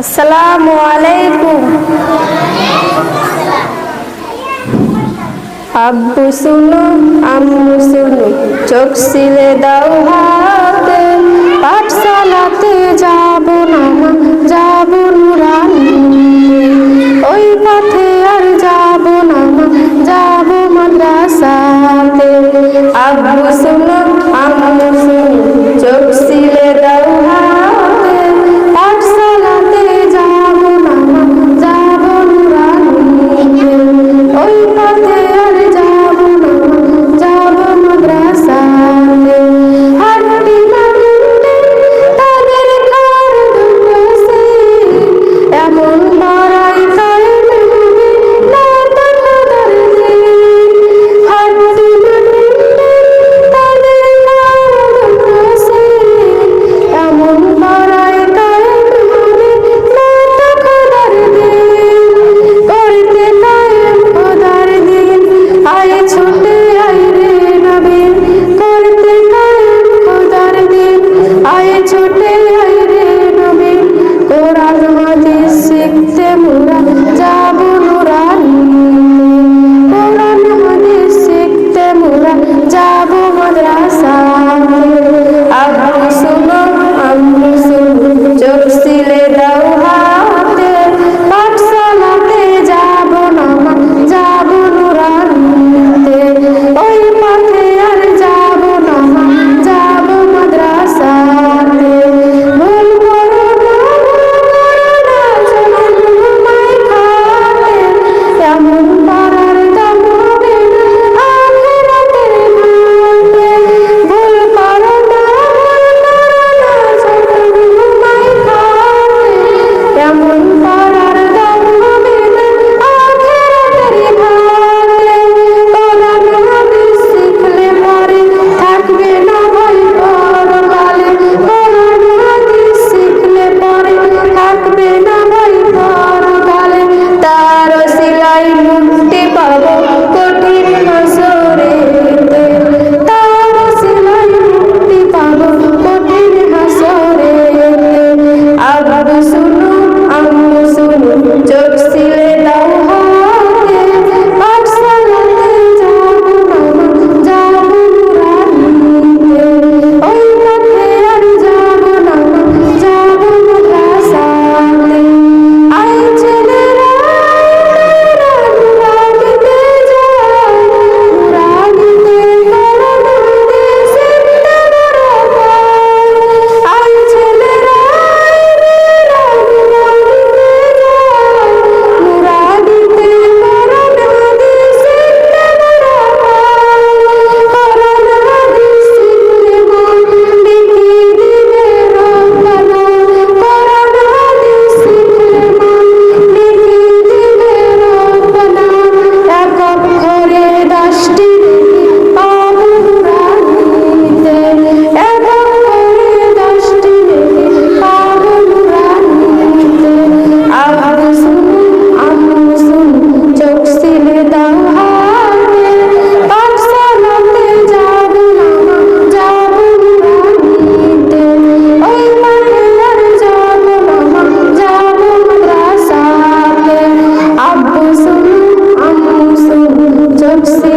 আসসালামু আলাইকুম। আব্বু শুনো আম্মু শুনো চোখ সিলে দাও হাতে পাঠশালাতে যাব Thank.